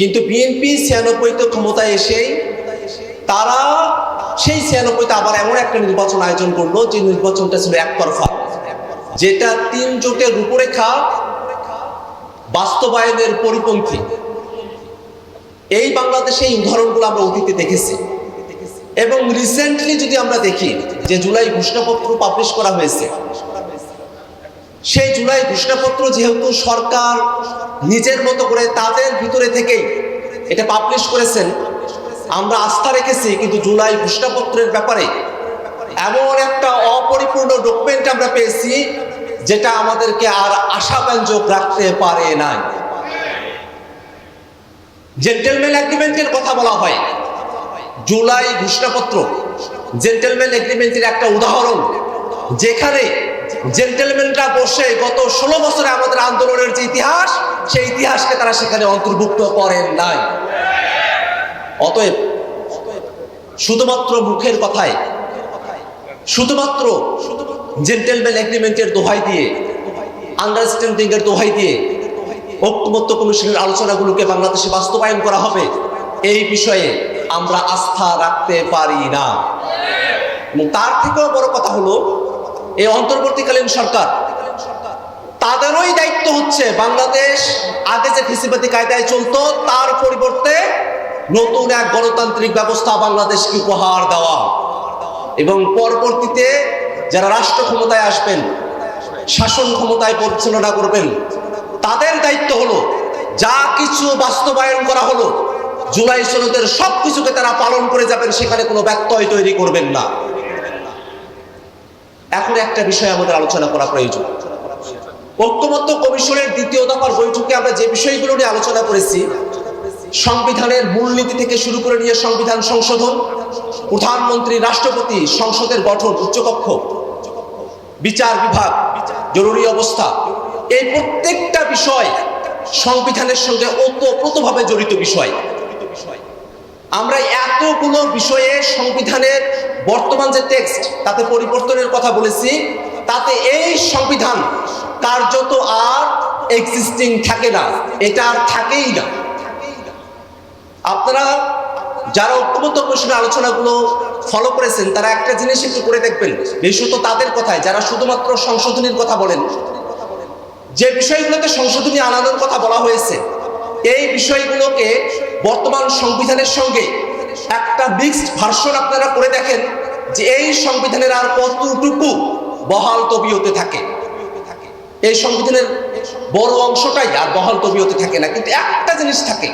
কিন্তু বিএনপি ছিয়ানব্বইতে ক্ষমতায় এসেই তারা সেই ছিয়ানব্বইতে আবার এমন একটা নির্বাচন আয়োজন করল যে নির্বাচনটা ছিল একতরফা, যেটা তিন জোটের রূপরেখা বাস্তবায়নের পরিপন্থী। এই বাংলাদেশে এই উদাহরণগুলো আমরা অতীতে দেখেছি। এবং রিসেন্টলি যদি আমরা দেখি যে জুলাই ঘোষণাপত্র পাবলিশ করা হয়েছে সেই জুলাই ঘোষণাপত্র যেহেতু সরকার নিজের মতো করে তাদের ভিতরে থেকেই এটা পাবলিশ করেছেন, আমরা আস্থা রেখেছি, কিন্তু জুলাই ঘোষণাপত্রের ব্যাপারে এমন একটা অপরিপূর্ণ ডকুমেন্ট আমরা পেয়েছি, যেটা আমাদেরকে আর আশাব্যঞ্জক রাখতে পারে নাই। জেন্টেলম্যান এগ্রিমেন্টের কথা বলা হয়। জুলাই ঘোষণাপত্র জেন্টেলম্যান এগ্রিমেন্টের একটা উদাহরণ, যেখানে জেন্টেলম্যানরা বসে গত ষোলো বছরে আমাদের আন্দোলনের যে ইতিহাস, সেই ইতিহাসকে তারা সেখানে অন্তর্ভুক্ত করেন নাই। অতএব শুধুমাত্র মুখের কথায়, শুধুমাত্র জেন্টেলম্যান এগ্রিমেন্টের দোহাই দিয়ে আন্ডারস্ট্যান্ডিং এর দোহাই দিয়ে ঐক্যমত্য কমিশনের আলোচনাগুলোকে বাংলাদেশে বাস্তবায়ন করা হবে, এই বিষয়ে আমরা আস্থা রাখতে পারি না। তার থেকেও বড় কথা হলো এই অন্তর্বর্তীকালীন সরকার। তাদেরই দায়িত্ব হচ্ছে বাংলাদেশ আগে যে ফিসিবাদী কায়দায় চলতো, তার পরিবর্তে নতুন এক গণতান্ত্রিক ব্যবস্থা বাংলাদেশকে উপহার দেওয়া। এবং পরবর্তীতে যারা রাষ্ট্র ক্ষমতায় আসবেন, শাসন ক্ষমতায় পরিচালনা করবেন, তাদের দায়িত্ব হলো যা কিছু বাস্তবায়ন করা হলো, জুলাই সনদের সব কিছুকে তারা পালন করে যাবেন, সেখানে কোনো ব্যত্যয় তৈরি করবেন না। এখন একটা বিষয় আমাদের আলোচনা করা প্রয়োজন। ঐক্যমত্য কমিশনের দ্বিতীয় দফার বৈঠকে আমরা যে বিষয়গুলো নিয়ে আলোচনা করেছি, সংবিধানের মূলনীতি থেকে শুরু করে নিয়ে সংবিধান সংশোধন, প্রধানমন্ত্রী, রাষ্ট্রপতি, সংসদের গঠন, উচ্চকক্ষ, বিচার বিভাগ, জরুরি অবস্থা, এই প্রত্যেকটা বিষয় সংবিধানের সঙ্গে ওতপ্রোতভাবে জড়িত বিষয়। আমরা এতগুলো বিষয়ে সংবিধানের বর্তমান যে টেক্সট তাতে পরিবর্তনের কথা বলেছি, তাতে এই সংবিধান কার্যত আর এক্সিস্টিং থাকে না, এটা আর থাকেই না। আপনারা যারা ঐক্যবদ্ধ কমিশনের আলোচনাগুলো ফলো করেছেন, তারা একটা জিনিস একটু করে দেখবেন, বিশেষত তাদের কথায়, যারা শুধুমাত্র সংশোধনীর কথা বলেন। যে বিষয়গুলোতে সংশোধনী আনানোর কথা বলা হয়েছে, এই বিষয়গুলোকে বর্তমান সংবিধানের সঙ্গে একটা মিক্সড ভার্সন আপনারা করে দেখেন যে এই সংবিধানের আর কতটুকু বহাল তবিয়তে থাকে। এই সংবিধানের বড় অংশটাই আর বহাল তবিয়তে থাকে না, কিন্তু একটা জিনিস থাকে।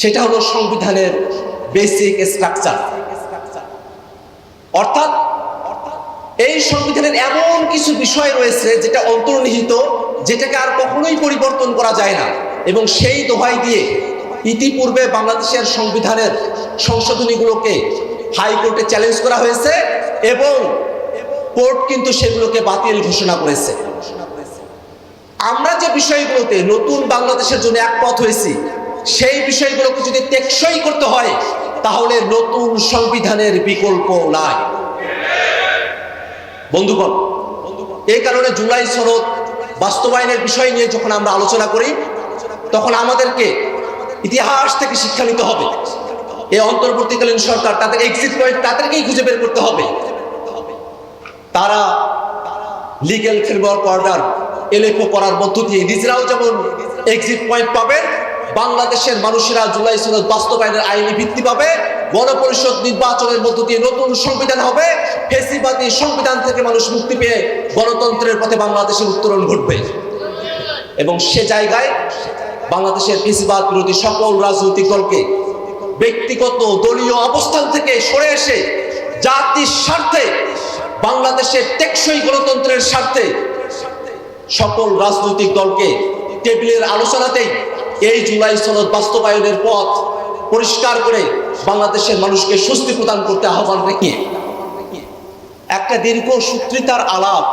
সেটা হলো সংবিধানের বেসিক স্ট্রাকচার অর্থাৎ এই সংবিধানের এমন কিছু বিষয় রয়েছে যেটা অন্তর্নিহিত, যেটাকে আর কখনোই পরিবর্তন করা যায় না, এবং সেই দোহাই দিয়ে ইতিপূর্বে বাংলাদেশের সংবিধানের সংশোধনীগুলোকে হাইকোর্টে চ্যালেঞ্জ করা হয়েছে এবং কোর্ট কিন্তু সেগুলোকে বাতিল ঘোষণা করেছে। আমরা যে বিষয়গুলোতে নতুন বাংলাদেশের জন্য একমত হয়েছি, সেই বিষয়গুলোকে যদি টেকসই করতে হয়, তাহলে নতুন সংবিধানের বিকল্প নাই। বন্ধুগণ, এই কারণে জুলাই সনদ বাস্তবায়নের বিষয় নিয়ে যখন আমরা আলোচনা করি, তখন আমাদেরকে ইতিহাস থেকে শিক্ষা নিতে হবে। এই অন্তর্বর্তীকালীন সরকার তাদের এক্সিট পয়েন্ট তাদেরকেই খুঁজে বের করতে হবে। তারা লিগেল ফ্রেমওয়ার্ক অর্ডার এলএফও করার মধ্য দিয়ে নিজেরাও যেমন এক্সিট পয়েন্ট পাবেন বাংলাদেশের মানুষেরা জুলাই সনদ বাস্তবায়নের আইনি ভিত্তি পাবে, গণপরিষদ নির্বাচনের মধ্য দিয়ে নতুন সংবিধান হবে, ফেসিবাদী সংবিধান থেকে মানুষ মুক্তি পেয়ে গণতন্ত্রের পথে বাংলাদেশের উত্তরণ ঘটবে। এবং সে জায়গায় বাংলাদেশের ফেসিবাদ বিরোধী সকল রাজনৈতিক দলকে ব্যক্তিগত দলীয় অবস্থান থেকে সরে এসে জাতির স্বার্থে, বাংলাদেশের টেকসই গণতন্ত্রের স্বার্থে সকল রাজনৈতিক দলকে টেবিলের আলোচনাতেই এই জুলাই সনদ বাস্তবায়নের পথ পরিষ্কার করে বাংলাদেশের মানুষকে স্বস্তি প্রদান করতে আহ্বান রেখে একটা দীর্ঘ সূত্রিতার আলাপ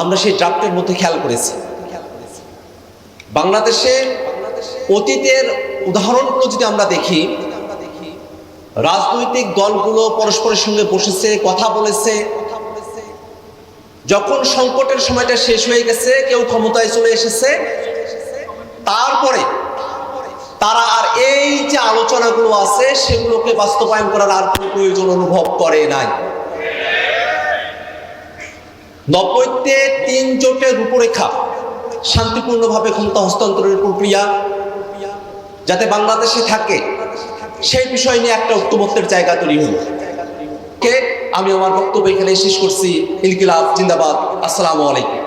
আমরা সেই ড্রাফটের মধ্যে খেয়াল করেছি। বাংলাদেশে অতীতের উদাহরণগুলো যদি আমরা দেখি, রাজনৈতিক দলগুলো পরস্পরের সঙ্গে বসেছে, কথা বলেছে। যখন সংকটের সময়টা শেষ হয়ে গেছে, কেউ ক্ষমতায় চলে এসেছে, তারপরে তারা আর এই যে আলোচনাগুলো আছে, সেগুলোকে বাস্তবায়ন করার আর কোনো প্রয়োজন অনুভব করে নাই। নব্বইতে তিন জোটের রূপরেখা শান্তিপূর্ণভাবে ক্ষমতা হস্তান্তরের প্রক্রিয়া যাতে বাংলাদেশে থাকে, সেই বিষয় নিয়ে একটা ঐক্যবদ্ধের জায়গা তৈরি হলো কে? আমি আমার বক্তব্য এখানে শেষ করছি। ইনকিলাব, জিন্দাবাদ। আসসালামু আলাইকুম।